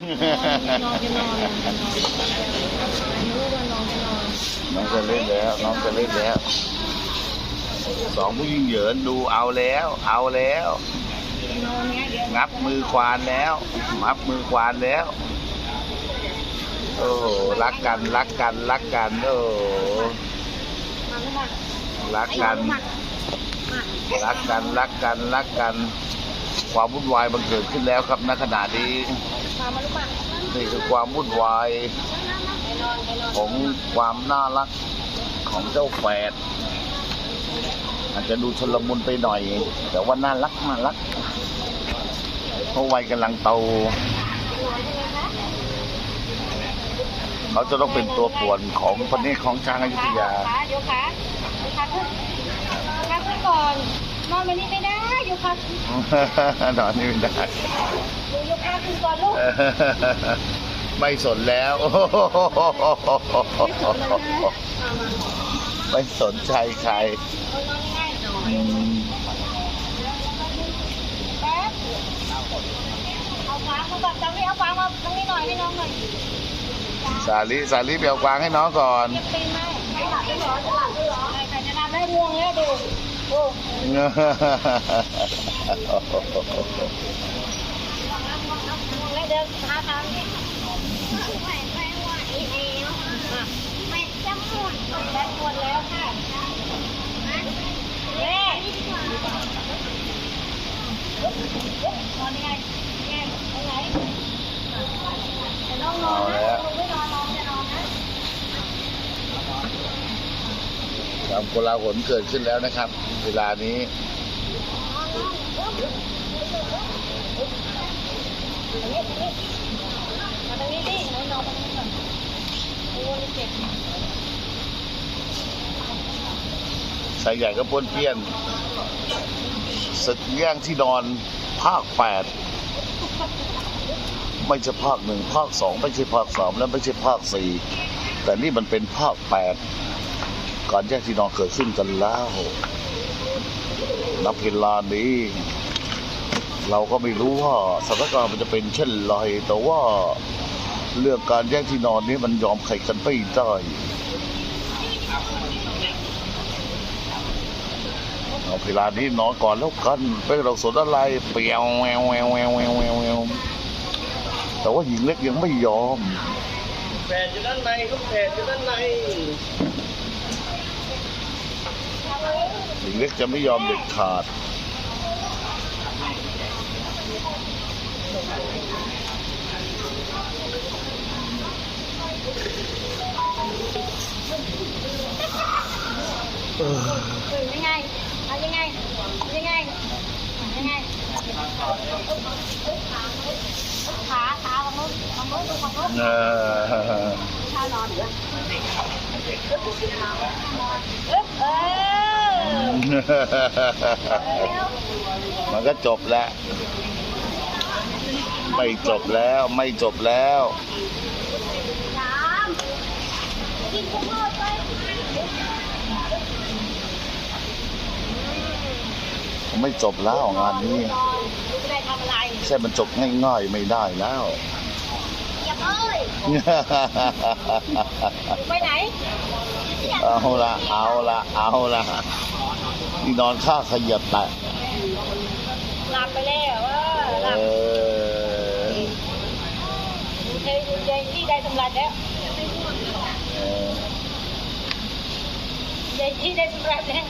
นอนแกนอนนอนแกนองจะนอนน้องจะเล่นแล้ว น้องจะเล่นแล้ว สองผู้หญิงเหยินดูเอาแล้ว เอาแล้ว งับมือควานแล้วงับมือควานแล้ว โอ้โหรักกันรักกันรักกันโอ้โหรักกัน รักกันรักกันรักกัน ความวุ่นวายมันเกิดขึ้นแล้วครับณขณะนี้มามาลูกมา นี่คือความวุ่นวายของความน่ารักของเจ้าแฝดอาจจะดูชลมุนไปหน่อย แต่ว่าน่ารักน่ารักเพราะวัยกำลังโตเขาจะต้องเป็นตัวป่วนของประเทศของช้างอยุธยาโยกขาโยกขาขึ้นขาขึ้นก่อน นอนแบบนี้ไม่ได้โยกขาขึ้นนอนนี่ไม่ได้ดูโยกขาขึ้นก่อนลูกไม่สนแล้ว ไม่สนใจใครเอานอนง่ายๆหน่อยอืมแป๊บเอาขวางมาก่อนจังนี่เอาขวางมาตรงนี้หน่อยให้น้องหน่อยสาลิสาลิไปเอากวางให้น้องก่อนเก็บตีน ไหมไม่หลับไม่หรอจะหลับไม่หรอใครจะหลับได้ง่วงแล้วดูโอ้ง่วงแล้วเดินหาทางนี่ไม่ไม่ไหวแล้วไม่จะหมดแบตหมดแล้วค่ะเย้ตอนนี้งไงยังไงยังไงน้องนอนนะไม่นอนนอนจะนอนนะ ความโกลาหลเกิดขึ้นแล้วนะครับ เวลานี้มาตรงนี้ดิน้องนอนตรงนี้ก่อนโอ้ยใหญ่ก็ป้วนเปี้ยนศึกแย่งที่นอนภาคแปดไม่ใช่ภาคหนึ่งภาคสองไม่ใช่ภาคสามและไม่ใช่ภาคสี่แต่นี่มันเป็นภาคแปด การแย่งที่นอนเกิดขึ้นกันแล้ว นับเวลานี้ เราก็ไม่รู้ว่าสถานการณ์มันจะเป็นเช่นไร แต่ว่าเรื่องการแย่งที่นอนนี้มันยอมใครกันไม่ได้เอาเวลานี้นอนก่อนแล้วกันไม่เราสนอะไรเปียวแววแววแววแววแววแววแต่ว่าหญิงเล็กยังไม่ยอมแฝดอยู่ด้านในครับแฝดอยู่ด้านในิงเล็กจะไม่ยอมเด็ดขาดตื่นยังไงเอายังไงยังไงยังไงขาขาของนู้นของนู้นของนู้นเออขานอนอึ๊บเออ มันก็จบแล้ว ไม่จบแล้วไม่จบแล้วสามกินข้าวโพดไปไม่จบแล้วงานนี้นอนไม่ได้ทำอะไรใช่มันจบง่ายๆไม่ได้แล้วอย่าเอ้ยไปไหน เอาละเอาละเอาละนี่นอนข้าขยับแตะหลับไปแล้วเออหเอลับอดูเทดูใจที่ได้สำเร็จแล้วเออใจที่ได้สำเร็จแล้ว